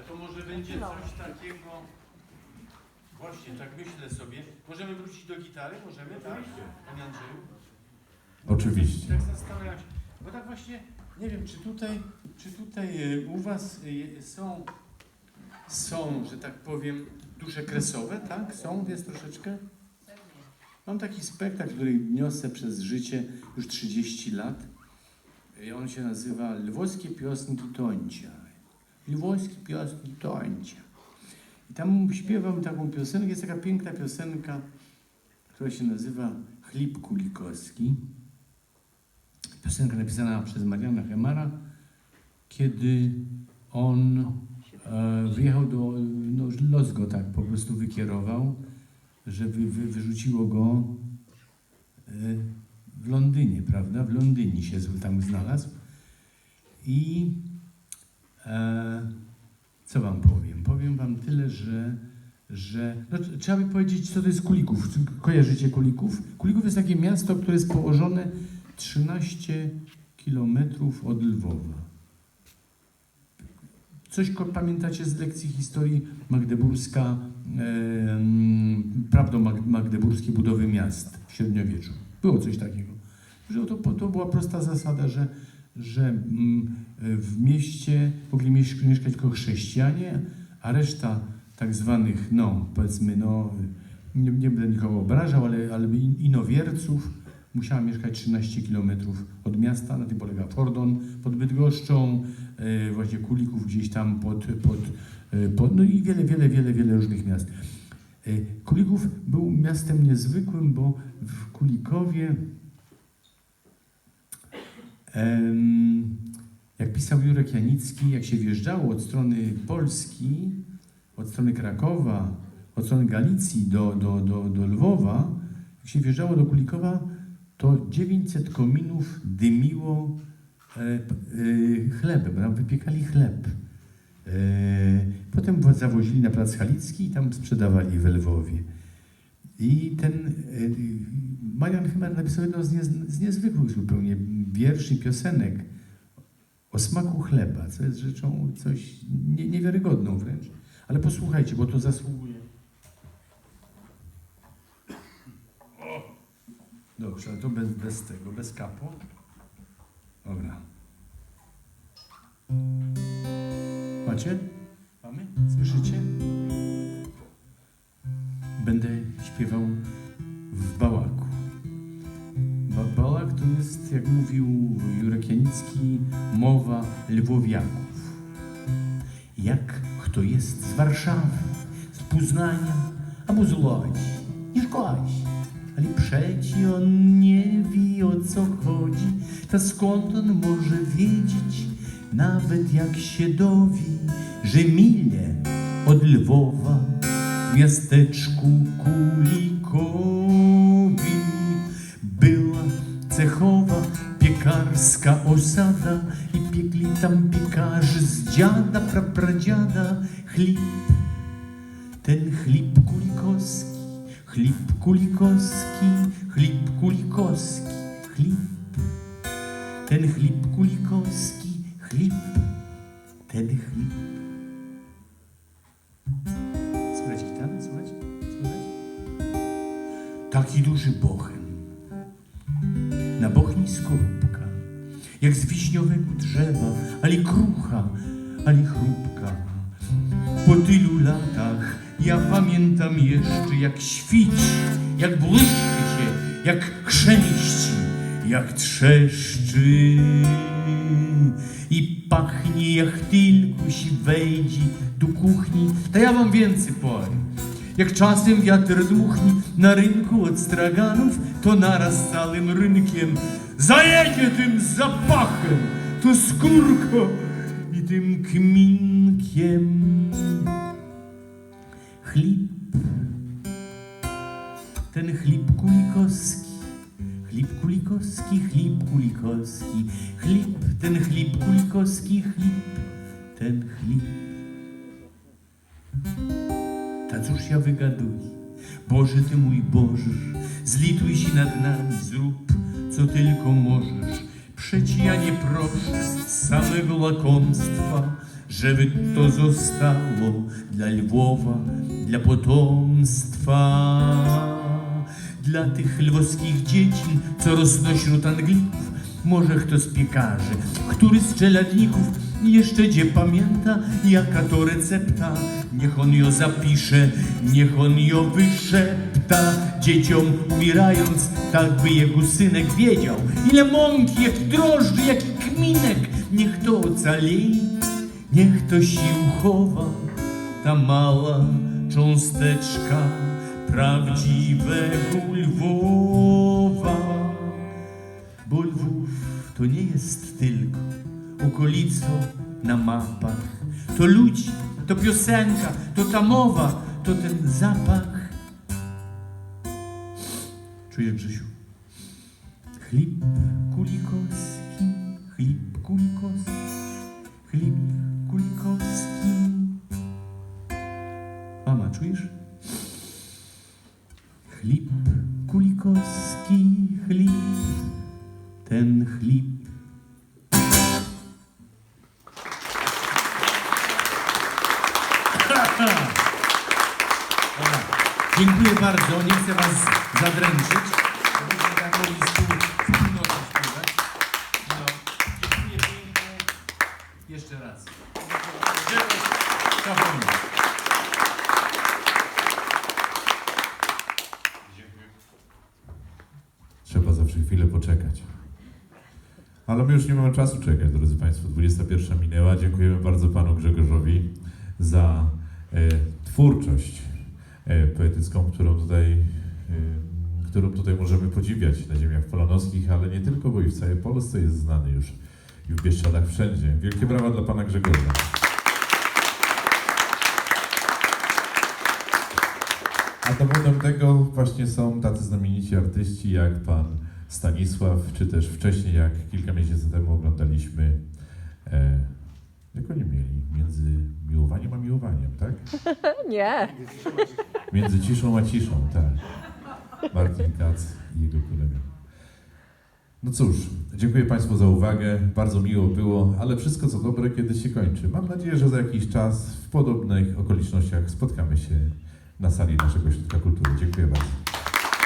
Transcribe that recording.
Ale to może będzie No. coś takiego. Właśnie, tak myślę sobie. Możemy wrócić do gitary? Możemy, tak? Panie Andrzeju? Oczywiście. Tak zastanawiam się. Bo tak właśnie, nie wiem, czy tutaj, czy tutaj e, u Was e, są, są, że tak powiem, dusze kresowe, tak? Są, jest troszeczkę? Mam taki spektakl, który niosę przez życie już 30 lat. I on się nazywa Lwowskie piosenki Tońcia. Lwowskie piosenki Tońcia. I tam śpiewam taką piosenkę, jest taka piękna piosenka, która się nazywa Chlip Kulikowski. Piosenka napisana przez Mariana Hemara, kiedy on e, wyjechał do, no los go tak po prostu wykierował, że wy, wy, wyrzuciło go e, w Londynie, prawda? W Londynie się tam znalazł. I co wam powiem? Powiem wam tyle, że, że no, trzeba by powiedzieć, co to jest Kulików. Kojarzycie Kulików? Kulików jest takie miasto, które jest położone 13 kilometrów od Lwowa. Coś pamiętacie z lekcji historii Magdeburska, e, mm, prawdo mag, magdeburskie budowy miast w średniowieczu. Było coś takiego. Że to, to była prosta zasada, że, że mm, w mieście mogli miesz- mieszkać tylko chrześcijanie, a reszta tak zwanych, no powiedzmy, no nie, nie będę nikogo obrażał, ale, ale in- inowierców musiała mieszkać 13 kilometrów od miasta, na tym polega Fordon pod Bydgoszczą, e, właśnie Kulików gdzieś tam pod, pod, e, pod, no i wiele, wiele, wiele, wiele różnych miast. E, Kulików był miastem niezwykłym, bo w Kulikowie jak pisał Jurek Janicki, jak się wjeżdżało od strony Polski, od strony Krakowa, od strony Galicji do, do, do, do Lwowa, jak się wjeżdżało do Kulikowa, to 900 kominów dymiło e, e, chlebem, tam wypiekali chleb. E, potem wo- zawozili na Plac Halicki i tam sprzedawali w Lwowie. I ten Marian Chymer napisał jedno z, z niezwykłych zupełnie wierszy, piosenek o smaku chleba, co jest rzeczą coś nie, niewiarygodną wręcz. Ale posłuchajcie, bo to zasługuje. O! Dobrze, to bez, bez tego, bez kapo. Dobra. Macie? Mamy? Słyszycie? Będę śpiewał jak mówił Jurek Janicki, mowa lwowiaków. Jak kto jest z Warszawy, z Poznania albo z Łodzi, nie szkodzi. Ale przecie on nie wie o co chodzi, to skąd on może wiedzieć, nawet jak się dowi, że mile od Lwowa w miasteczku Kulikowi piekarska osada i piekli tam piekarze z dziada, prapradziada chleb. Ten chleb kulikowski, chleb kulikowski, chleb kulikowski, chleb. Ten chleb kulikowski, chleb, ten chleb. Słychać gitarę? Słychać? Słychać? Taki duży bochen. Na bochni skorupka, jak z wiśniowego drzewa, ale krucha, ale chrupka. Po tylu latach ja pamiętam jeszcze, jak świci, jak błyszczy się, jak chrzęści, jak trzeszczy. I pachnie, jak tylko się wejdzie do kuchni, to ja wam więcej powiem. Jak czasem wiatr dmuchnie na rynku od straganów, to naraz całym rynkiem zajedzie tym zapachem, to skórko i tym kminkiem. Chleb, ten chleb kulikowski, chleb kulikowski, chleb kulikowski, chleb, ten chleb kulikowski, chleb, ten chleb. Ta cóż ja wygaduję? Boże Ty mój Boże, zlituj się nad nami, zrób co tylko możesz. Przecie ja nie proszę samego lakomstwa, żeby to zostało dla Lwowa, dla potomstwa. Dla tych lwowskich dzieci, co rosną wśród Anglików, może kto z piekarzy, który z czeladników jeszcze gdzie pamięta, jaka to recepta. Niech on ją zapisze, niech on ją wyszepta. Dzieciom umierając, tak by jego synek wiedział, ile mąki, jak drożdży, jak kminek. Niech to ocalej, niech to sił chowa, ta mała cząsteczka prawdziwego Lwowa. Bo Lwów to nie jest tylko okolico na mapach. To ludzi, to piosenka, to ta mowa, to ten zapach. Czujesz, Grzesiu? Chleb kulikowski, chleb kulikowski, chleb Dziękuję bardzo. Nie chcę Was zadręczyć. No. Dziękuję. Jeszcze raz. Szafronik. Trzeba zawsze chwilę poczekać. Ale my już nie mamy czasu czekać, drodzy Państwo. 21 minęła. Dziękujemy bardzo Panu Grzegorzowi za e, twórczość poetycką, którą tutaj, e, którą tutaj możemy podziwiać na ziemiach polanowskich, ale nie tylko, bo i w całej Polsce jest znany już i w Bieszczadach wszędzie. Wielkie brawa dla Pana Grzegorza. A dowodem tego właśnie są tacy znamienici artyści jak pan Stanisław, czy też wcześniej, jak kilka miesięcy temu oglądaliśmy, e, jak oni mieli, między miłowaniem a miłowaniem, tak? Nie. Między ciszą a ciszą, tak. Martin Kac i jego kolega. No cóż, dziękuję Państwu za uwagę, bardzo miło było, ale wszystko co dobre kiedyś się kończy. Mam nadzieję, że za jakiś czas w podobnych okolicznościach spotkamy się na sali naszego Ośrodka Kultury. Dziękuję bardzo.